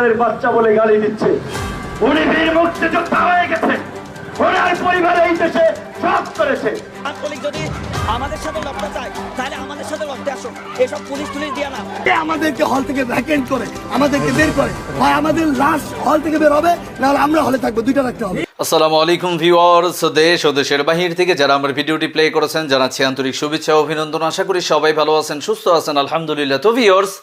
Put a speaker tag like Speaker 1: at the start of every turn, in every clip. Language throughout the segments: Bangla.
Speaker 1: তাদের বাচ্চা বলে গালি দিচ্ছে। উনি বীর মুক্তিযোদ্ধা হয়ে গেছে। ওনার পরিবার এই দেশে সব করেছে।
Speaker 2: আঞ্চলিক যদি আমাদের সাথে লড়তে চায় তাহলে আমাদের সাথে লড়তে আসো। এসব পুলিশ টুলিশ দিয়ে না।
Speaker 3: আমাদেরকে হল থেকে ভ্যাকেন্ট করে আমাদেরকে বের করে। হয় আমাদের লাশ হল থেকে বের হবে নাহলে আমরা হলে থাকব দুইটা রাখতে হবে।
Speaker 4: আসসালামু আলাইকুম ভিউয়ার্স দেশ ও দেশের বাহির থেকে যারা আমার ভিডিওটি প্লে করেছেন জানাচ্ছি আন্তরিক শুভেচ্ছা অভিনন্দন। আশা করি সবাই ভালো আছেন সুস্থ আছেন আলহামদুলিল্লাহ। তো ভিউয়ার্স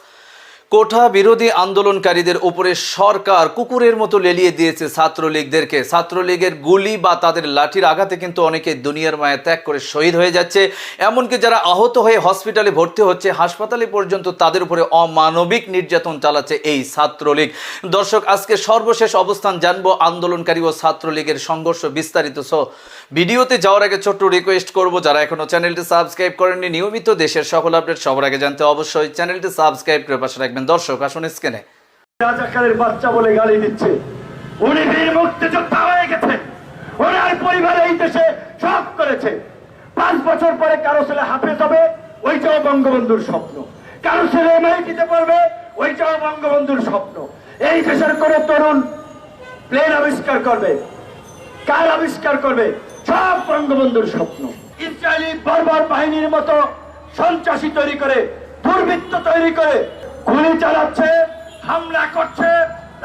Speaker 4: কোঠা বিরোধী আন্দোলনকারীদের উপরে সরকার কুকুরের মতো লেলিয়ে দিয়েছে ছাত্রলীগদেরকে। ছাত্রলীগের গুলি বা তাদের লাঠির আঘাতে কিন্তু অনেকে দুনিয়ার মায়া ত্যাগ করে শহীদ হয়ে যাচ্ছে। এমনকি যারা আহত হয়ে হসপিটালে ভর্তি হচ্ছে, হাসপাতালে পর্যন্ত তাদের উপরে অমানবিক নির্যাতন চালাচ্ছে এই ছাত্রলীগ। দর্শক, আজকে সর্বশেষ অবস্থান জানব আন্দোলনকারী ও ছাত্রলীগের সংঘর্ষ বিস্তারিত সো ভিডিওতে যাওয়ার আগে ছোট্ট রিকোয়েস্ট করব, যারা এখনও চ্যানেলটি সাবস্ক্রাইব করেননি, নিয়মিত দেশের সকল আপডেট সবার আগে জানতে অবশ্যই চ্যানেলটি সাবস্ক্রাইব করে পাশে রাখবেন দর্শক, আসুন স্ক্রিনে
Speaker 1: রাজাকারের বাচ্চা বলে গালি দিচ্ছে। উনি বীর মুক্তিযোদ্ধা হয়ে ওনার পরিবার এই দেশে সব করেছে। পাঁচ বছর পরে কারও ছেলে ওইটাও বঙ্গবন্ধুর স্বপ্ন। কারও ছেলে এমআইটিতে পড়বে ওইটাও বঙ্গবন্ধুর স্বপ্ন। এই দেশের কোন তরুণ প্লেন আবিষ্কার করবে, কার আবিষ্কার করবে, সব বঙ্গবন্ধুর স্বপ্ন। ইসরায়েলি বর্বর বাহিনীর মতো সন্ত্রাসী তৈরি করে, দুর্বৃত্ত তৈরি করে গুলি চালাচ্ছে, হামলা করছে,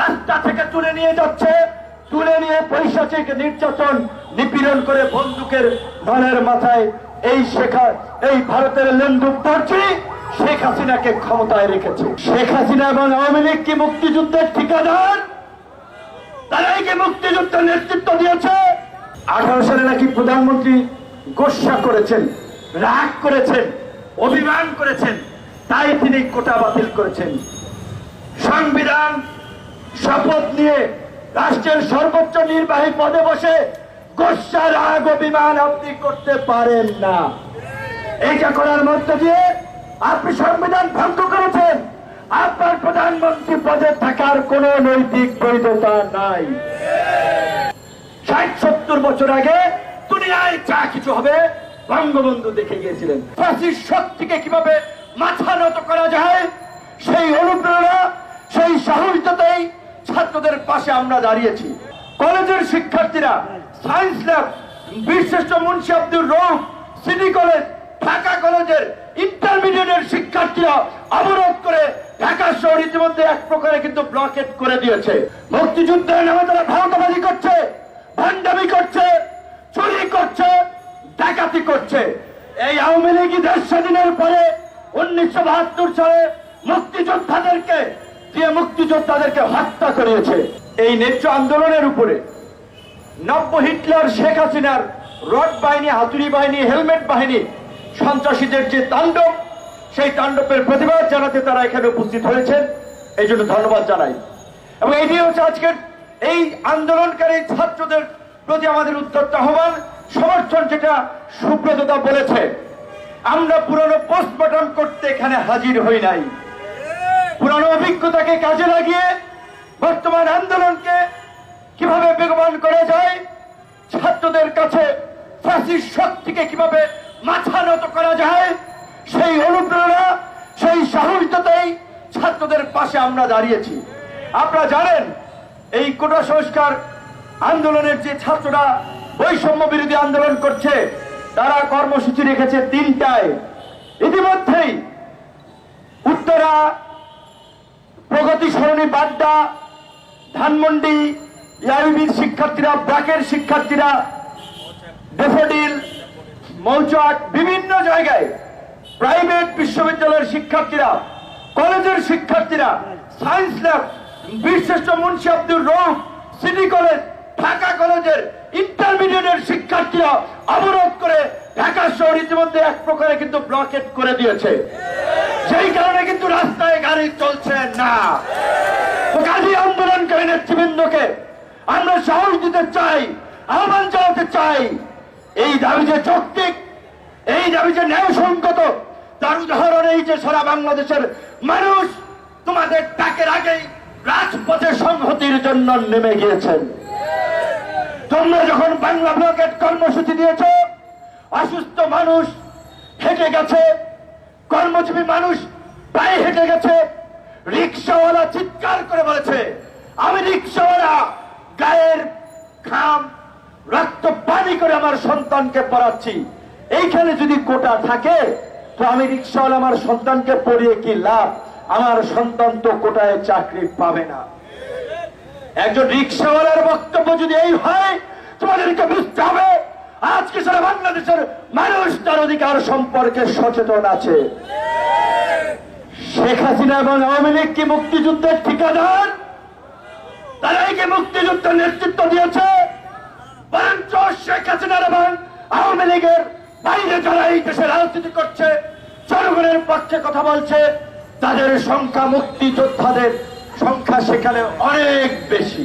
Speaker 1: রাস্তা থেকে তুলে নিয়ে যাচ্ছে, তুলে নিয়ে পৈশাচিক নির্যাতন নিপীড়ন করে বন্দুকের ধনের মাথায় এই শেখা, এই ভারতের লেন্দুক দর্জি শেখ হাসিনাকে ক্ষমতায় রেখেছে। শেখ হাসিনা এবং আওয়ামী লীগ কি মুক্তিযুদ্ধের ঠিকাদার? তারাই কি মুক্তিযুদ্ধ নেতৃত্ব দিয়েছে? আঠারো সালে নাকি প্রধানমন্ত্রী গোসা করেছেন, রাগ করেছেন, অভিমান করেছেন। তাই তিনি কোটা বাতিল করেছেন। সংবিধান শপথ নিয়ে রাষ্ট্রের সর্বোচ্চ নির্বাহী পদে বসে গোসা রাগ অভিমান আপনি করতে পারেন না। এইটা করার মধ্য দিয়ে আপনি সংবিধান ভঙ্গ করেছেন। আপনার প্রধানমন্ত্রী পদে থাকার কোন নৈতিক বৈধতা নাই। ষাট সত্তর বছর আগে দুনিয়ায় যা কিছু হবে বঙ্গবন্ধু দেখে গিয়েছিলেন। শক্তিকে কীভাবে মাথা নত করা যায়। সেই অনুপ্রেরণা, সেই সাহসিকতাই ছাত্রদের পাশে আমরা দাঁড়িয়েছি। কলেজের শিক্ষার্থীরা, সায়েন্স ল্যাব, বীরশ্রেষ্ঠ মুন্সি আব্দুর রৌফ সিটি কলেজ, ঢাকা কলেজের ইন্টারমিডিয়েটের শিক্ষার্থীরা অবরোধ করে ঢাকা শহর ইতিমধ্যে এক প্রকারে কিন্তু ব্লকেট করে দিয়েছে। মুক্তিযুদ্ধের নামে তারা ভারতবাদী করছে ভান্ডামি করছে, চুরি করছে, ডাকাতি করছে। এই আওয়ামী লীগ দেশ স্বাধীনের পরে উনিশশো বাহাত্তর সালে মুক্তিযোদ্ধাদেরকে দিয়ে মুক্তিযোদ্ধাদেরকে হত্যা করিয়েছে এই নেত্র আন্দোলনের উপরে নব্য হিটলার, শেখ হাসিনার রড বাহিনী, হাতুড়ি বাহিনী, হেলমেট বাহিনী, সন্ত্রাসীদের যে তাণ্ডব, সেই তাণ্ডবের প্রতিবাদ জানাতে তারা এখানে উপস্থিত হয়েছেন। এই জন্য ধন্যবাদ জানাই। এবং এটি হচ্ছে আজকের এই আন্দোলনকারী ছাত্রদের প্রতি আমাদের উত্তপ্ত আহ্বান, সমর্থন যেটা সুব্রততা বলেছে। আমরা পুরনো পোস্টমর্টম করতে এখানে হাজির হই নাই। পুরনো অভিজ্ঞতাকে কাজে লাগিয়ে বর্তমান আন্দোলনকে কীভাবে বেগবান করা যায়, ছাত্রদের কাছে ফাঁসির শক্তিকে কীভাবে মাথা নত করা যায়, সেই অনুপ্রেরণা, সেই সাহসিকতাই ছাত্রদের পাশে আমরা দাঁড়িয়েছি। আপনারা জানেন, এই কোটা সংস্কার আন্দোলনের যে ছাত্ররা বৈষম্য বিরোধী আন্দোলন করছে তারা কর্মসূচি রেখেছে তিনটায়। ইতিমধ্যেই উত্তরা প্রগতি সরণী বাড্ডা, ধানমন্ডি, ইয়াইবির শিক্ষার্থীরা ব্রাকের শিক্ষার্থীরা ডেফোডিল মৌচাক, বিভিন্ন জায়গায় প্রাইভেট বিশ্ববিদ্যালয়ের শিক্ষার্থীরা, কলেজের শিক্ষার্থীরা, সায়েন্স ল্যাব, বীরশ্রেষ্ঠ মুন্সি আব্দুর রৌফ সিটি কলেজ ঢাকা কলেজের ইন্টারমিডিয়েটের শিক্ষার্থীরা অবরোধ করে ঢাকা শহর ইতিমধ্যে এক প্রকারে কিন্তু ব্লকেট করে দিয়েছে। সেই কারণে কিন্তু রাস্তায় গাড়ি চলছে না। গাড়ি আন্দোলনকারী নেতৃবৃন্দকে আমরা সাহস দিতে চাই, আহ্বান জানাতে চাই। এই দাবি যে যৌক্তিক, এই দাবি যে ন্যায়সঙ্গত, তার উদাহরণ এই যে সারা বাংলাদেশের মানুষ তোমাদের ডাকের আগেই রাজপথে সংহতির জন্য নেমে গিয়েছেন। তোমরা যখন বাংলা ব্লকেট কর্মসূচি দিয়েছ, অসুস্থ মানুষ হেঁটে গেছে, কর্মজীবী মানুষ পায়ে হেঁটে গেছে, রিক্সাওয়ালা চিৎকার করে বলেছে, আমি রিক্সাওয়ালা, গায়ের খাম রক্ত পানি করে আমার সন্তানকে পড়াচ্ছি। এইখানে যদি কোটা থাকে, তো আমি রিক্সাওয়ালা আমার সন্তানকে পড়িয়ে কি লাভ? আমার সন্তান তো কোটায় চাকরি পাবে না। একজন রিক্সাওয়ালার বক্তব্য যদি এই হয়, তোমাদেরকে বুঝতে হবে, আজকে সারা বাংলাদেশের মানুষ তার অধিকার সম্পর্কে সচেতন আছে। শেখ হাসিনা এবং আওয়ামী লীগ কি মুক্তিযুদ্ধের ঠিকাদার? তারাই কি মুক্তিযুদ্ধের নেতৃত্ব দিয়েছে? বরঞ্চ শেখ হাসিনার এবং আওয়ামী লীগের বাইরে যারা এই দেশে রাজনীতি করছে, জনগণের পক্ষে কথা বলছে, তাদের সংখ্যা মুক্তিযোদ্ধাদের সংখ্যা সেখানে অনেক বেশি।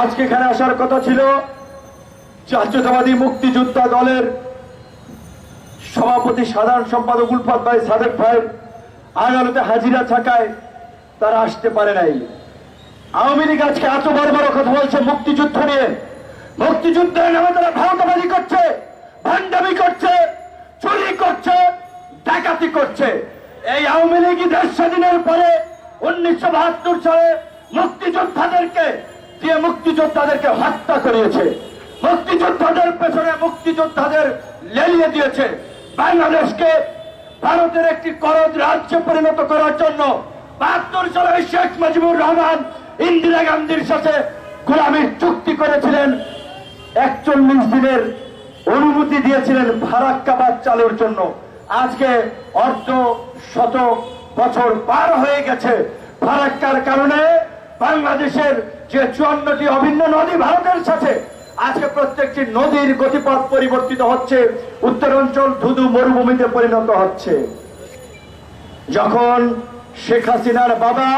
Speaker 1: আজকে এখানে আসার কথা ছিল জাতীয়তাবাদী মুক্তিযোদ্ধা দলের সভাপতি সাধারণ সম্পাদক উলফাত ভাই, সাদেক ভাই, আদালতে হাজিরা থাকায় তারা আসতে পারে নাই। আওয়ামী লীগ আজকে এত বড় বড় কথা বলছে মুক্তিযুদ্ধ নিয়ে। মুক্তিযুদ্ধের নামে তারা ভারতবাদী করছে ভান্ডামি করছে, চুরি করছে, ডাকাতি করছে। এই আওয়ামী লীগ দেশ স্বাধীনের পরে উনিশশো বাহাত্তর সালে মুক্তিযোদ্ধাদেরকে দিয়ে মুক্তিযোদ্ধাদেরকে হত্যা করিয়েছে, মুক্তিযোদ্ধাদের পেছনে মুক্তিযোদ্ধাদের লেলিয়ে দিয়েছে, বাংলাদেশকে ভারতের একটি করদ রাজ্যে পরিণত করার জন্য বাহাত্তর সালে শেখ মুজিবুর রহমান ইন্দিরা গান্ধীর সাথে গোলামীর চুক্তি করেছিলেন। একচল্লিশ দিনের অনুমতি দিয়েছিলেন ফারাক্কাবাদ চালুর জন্য। আজকে অর্ধ শত বছর পার হয়ে গেছে। ফারাক্কার কারণে বাংলাদেশের যে চুয়ান্নটি অভিন্ন নদী ভারতের সাথে, আজকে প্রত্যেকটি নদীর গতিপথ পরিবর্তিত হচ্ছে, উত্তরাঞ্চল ধুধু মরুভূমিতে পরিণত হচ্ছে। যখন শেখ হাসিনার বাবা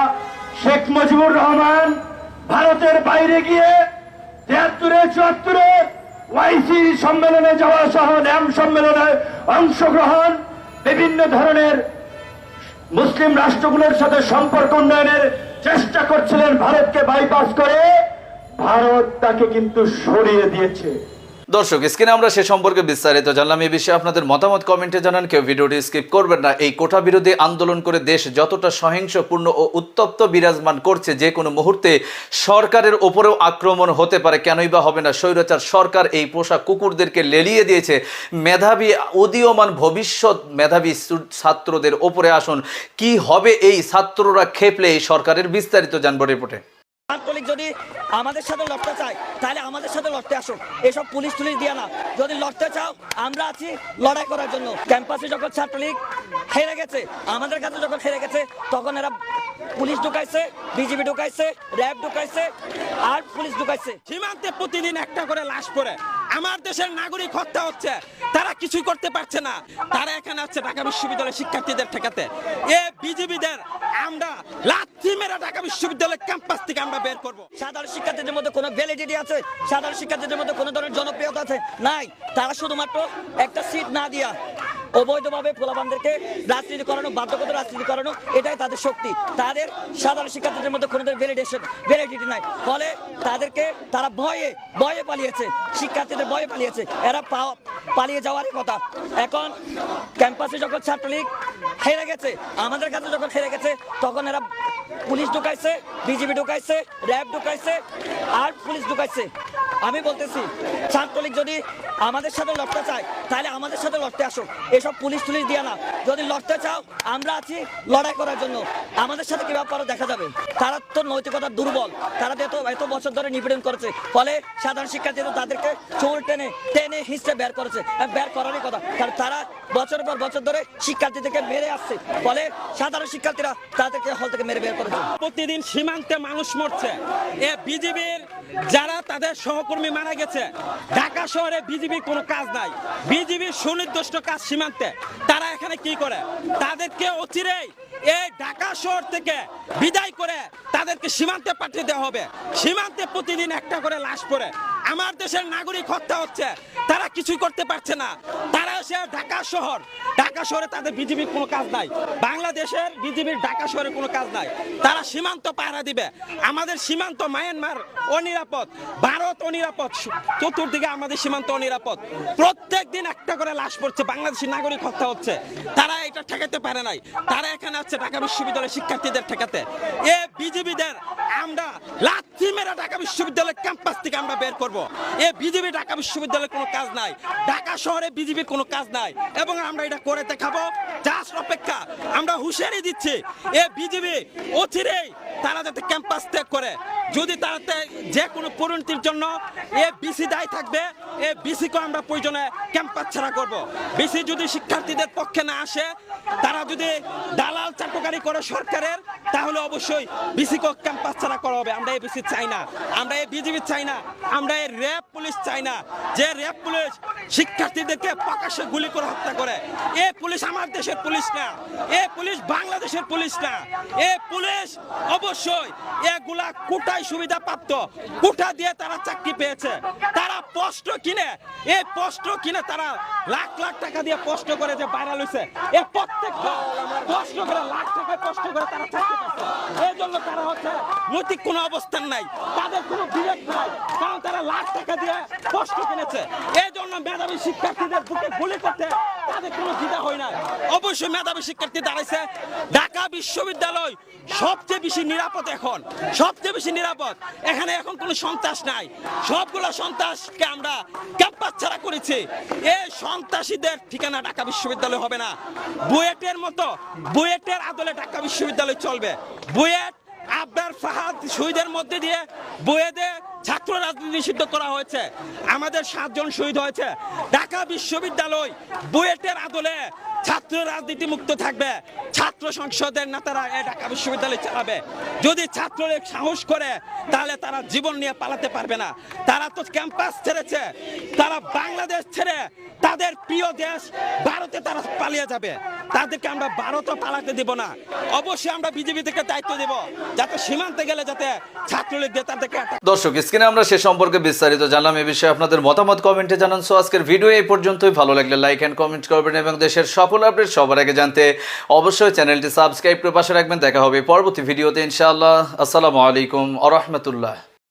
Speaker 1: শেখ মুজিবুর রহমান ভারতের বাইরে গিয়ে তিয়াত্তরে, চুয়াত্তরে ওয়াইসি সম্মেলনে যাওয়া সহ ন্যাম সম্মেলনে অংশগ্রহণ, বিভিন্ন ধরনের মুসলিম রাষ্ট্রগুলোর সাথে সম্পর্ক উন্নয়নের চেষ্টা করছিলেন ভারতকে বাইপাস করে, ভারত তাকে কিন্তু সরিয়ে দিয়েছে।
Speaker 4: দর্শক, স্ক্রিনে আমরা সে সম্পর্কে বিস্তারিত জানলাম। এই বিষয়ে আপনাদের মতামত কমেন্টে জানান। কেউ ভিডিওটি স্কিপ করবেন না। এই কোটা বিরোধী আন্দোলন করে দেশ যতটা সহিংসপূর্ণ ও উত্তপ্ত বিরাজমান করছে যে কোনো মুহূর্তে সরকারের ওপরেও আক্রমণ হতে পারে, কেনই বা হবে না। স্বৈরাচার সরকার এই পোষা কুকুরদেরকে লেলিয়ে দিয়েছে। মেধাবী উদীয়মান ভবিষ্যৎ মেধাবী ছাত্রদের ওপরে আসুন। কি হবে এই ছাত্ররা খেপলে? এই সরকারের বিস্তারিত জানব রিপোর্টে।
Speaker 2: যদি আমাদের সাথে লড়তে চায়, তাহলে আমাদের সাথে লড়তে আসো। এসব পুলিশ টুলিশ দিয়ে না। যদি লড়তে চাও, আমরা আছি লড়াই করার জন্য। ক্যাম্পাসে যখন ছাত্রলীগ হেরে গেছে, আমাদের কাছে যখন হেরে গেছে, তখন এরা পুলিশ ঢুকাইছে বিজেপি ঢুকাইছে, র্যাব ঢুকাইছে, আর পুলিশ ঢুকাইছে।
Speaker 5: সীমান্তে প্রতিদিন একটা করে লাশ পড়ে। আমার দেশের নাগরিক হত্যা হচ্ছে। তারা কিছুই করতে পারছে না। তারা এখানে আছে ঢাকা বিশ্ববিদ্যালয়ের শিক্ষার্থীদের ঠেকাতে। এ বিজেপিদের আমরা লাথি মেরে ঢাকা বিশ্ববিদ্যালয়ের ক্যাম্পাস থেকে আমরা বের করব।
Speaker 2: সাধারণ শিক্ষার্থীদের মধ্যে কোনো ভ্যালিডিটি আছে? সাধারণ শিক্ষার্থীদের মধ্যে কোনো ধরনের জনপ্রিয়তা আছে? নাই। তারা শুধুমাত্র একটা সিট না দিয়া অবৈধভাবে পোলাবানদেরকে রাজনীতি করানো, বাধ্যগত রাজনীতি করানো, এটাই তাদের শক্তি। তাদের সাধারণ শিক্ষার্থীদের মধ্যে কোনো ভ্যালিডেশন ভ্যালিডিটি নাই। ফলে তাদেরকে তারা ভয়ে ভয়ে পালিয়েছে। শিক্ষার্থীদের ভয়ে পালিয়েছে। এরা পালিয়ে যাওয়ারই কথা। এখন ক্যাম্পাসে যখন ছাত্রলীগ হেরে গেছে, আমাদের কাছে যখন হেরে গেছে, তখন এরা পুলিশ ঢুকাইছে বিজেপি ঢুকাইছে, র্যাব ঢুকাইছে আর পুলিশ ঢুকাইছে। আমি বলতেছি, ছাত্রলীগ যদি আমাদের সাথে লড়তে চায়, তাহলে আমাদের সাথে লড়তে আসো। এসব পুলিশ টুলিশ দিয়ে না। যদি লড়তে চাও, আমরা আছি লড়াই করার জন্য। আমাদের সাথে কীভাবে পারো দেখা যাবে। তারা তো নৈতিকতা দুর্বল। তারা এত এত বছর ধরে নিপীড়ন করেছে। ফলে সাধারণ শিক্ষার্থীরা তাদেরকে চুল টেনে টেনে হিসেবে বের করেছে। বের করারই কথা। কারণ তারা বছর পর বছর ধরে শিক্ষার্থীদেরকে মেরে আসছে। ফলে সাধারণ শিক্ষার্থীরা তাদেরকে হল থেকে মেরে বের করেছে।
Speaker 5: প্রতিদিন সীমান্তে মানুষ মরছে। এ বিজেপির যারা তাদের সহকর্মী মারা গেছে। ঢাকা শহরে বিজেপির কোনো কাজ নাই। বিজেপির সুনির্দিষ্ট কাজ সীমান্তে। তারা এখানে কি করে? তাদেরকে অচিরেই এই ঢাকা শহর থেকে বিদায় করে তাদেরকে সীমান্তে পাঠিয়ে দেওয়া হবে। সীমান্তে প্রতিদিন একটা করে লাশ পড়ে। আমার দেশের নাগরিক হত্যা হচ্ছে। কিছুই করতে পারছে না। তারা এসে ঢাকা শহর। ঢাকা শহরে তাদের বিজেপির কোনো কাজ নাই। বাংলাদেশের বিজেপির ঢাকা শহরে কোনো কাজ নাই। তারা সীমান্ত পাহারা দিবে। আমাদের সীমান্ত মায়ানমার অনিরাপদ। ভারত অনিরাপদ। চতুর্দিকে আমাদের সীমান্ত অনিরাপদ। প্রত্যেক দিন একটা করে লাশ পড়ছে। বাংলাদেশি নাগরিক হত্যা হচ্ছে। তারা এটা ঠেকাতে পারে নাই। তারা এখানে আছে ঢাকা বিশ্ববিদ্যালয়ের শিক্ষার্থীদের ঠেকাতে। এ বিজেপিদের আমরা লাথি মেরা ঢাকা বিশ্ববিদ্যালয়ের ক্যাম্পাস থেকে আমরা বের করব। এ বিজেপি ঢাকা বিশ্ববিদ্যালয়ের কোনো কাজ নাই। ঢাকা শহরে বিজেপির কোনো কাজ নাই এবং আমরা এটা করে দেখাবো জাস্ট অপেক্ষা। আমরা হুঁশিয়ারি দিচ্ছি, এ বিজেপি অচিরেই তারা যাতে ক্যাম্পাস ত্যাগ করে। যদি তারা তে- যে কোনো পরিণতির জন্য এ বিসি দায়ী থাকবে, এ বিসিকে আমরা প্রয়োজনে ক্যাম্পাস ছাড়া করব। বিসি যদি শিক্ষার্থীদের পক্ষে না আসে, তারা যদি দালাল চাটুকারি করে সরকারের, তাহলে অবশ্যই বিসিকে ক্যাম্পাস ছাড়া করা হবে। আমরা এই বিসি চাই না। আমরা এই বিজেপি চাই না। আমরা এই র্যাব পুলিশ চাই না। যে র্যাব পুলিশ শিক্ষার্থীদেরকে প্রকাশ্যে গুলি করে হত্যা করে। এ পুলিশ আমার দেশের পুলিশ না। এ পুলিশ বাংলাদেশের পুলিশ না। এ পুলিশ অবশ্যই এগুলা কোটায় সুবিধা প্রাপ্ত কোটা দিয়ে তারা চাকরি পেয়েছে। তারা পোস্ট কিনে, এই পোস্ট কিনে তারা লাখ লাখ টাকা দিয়ে পোস্ট করে যে ভাইরাল হয়েছে এই প্রত্যেকটা পোস্ট করে লাখ টাকা পোস্ট করে তারা থাকতে পারছে এই জন্য তারা হচ্ছে নৈতিক কোনো অবস্থান নাই, তাদের কোনো বিবেক নাই, কারণ তারা লাখ টাকা দিয়ে পোস্ট কিনেছে। এই জন্য মেধাবী শিক্ষার্থীদের বুকে গুলি করতে তাদের কোনো দ্বিধা হয় না মেধাবী শিক্ষার্থী দাঁড়াইছে। ঢাকা বিশ্ববিদ্যালয় সবচেয়ে বেশি নিরাপদ এখন, সবচেয়ে বেশি নিরাপদ। এখানে এখন কোনো সন্ত্রাস নাই। সবগুলো সন্ত্রাসকে আমরা ক্যাম্পাস ছাড়া করেছি। এই সন্ত্রাসীদের ঠিকানা ঢাকা বিশ্ববিদ্যালয় হবে না। বুয়েটের মতো, বুয়েটের আদলে ঢাকা বিশ্ববিদ্যালয় চলবে। বুয়েট আবদার ফাহাদ শহীদের মধ্যে দিয়ে বইয়েদে ছাত্র রাজনীতি নিষিদ্ধ করা হয়েছে। আমাদের সাতজন শহীদ হয়েছে। ঢাকা বিশ্ববিদ্যালয় বুয়েটের আদলে ছাত্র রাজনীতি মুক্ত থাকবে। ছাত্র সংসদের নেতারা এ ঢাকা বিশ্ববিদ্যালয় চালাবে। যদি ছাত্ররা সাহস করে, তাহলে তারা জীবন নিয়ে পালাতে পারবে না। তারা তো ক্যাম্পাস ছেড়েছে। তারা বাংলাদেশ ছেড়ে তাদের প্রিয় দেশ ভারতে তারা পালিয়ে যাবে। তাদেরকে আমরা ভারতও পালাতে দিব না। অবশ্যই আমরা বিজেপি থেকে দায়িত্ব দেব, যাতে সীমান্তে গেলে যাতে ছাত্রলীগ দিয়ে তাদেরকে
Speaker 4: দর্শক, স্ক্রিনে আমরা সে সম্পর্কে বিস্তারিত জানলাম, এ বিষয়ে আপনাদের মতামত কমেন্টে জানান। সো আজকের ভিডিও এই পর্যন্তই। ভালো লাগলে লাইক অ্যান্ড কমেন্ট করবেন এবং দেশের সকল আপডেট সবার আগে জানতে অবশ্যই চ্যানেলটি সাবস্ক্রাইব করে পাশে রাখবেন। দেখা হবে পরবর্তী ভিডিওতে ইনশাআল্লাহ। আসসালামু আলাইকুম আ রহমতুল্লাহ।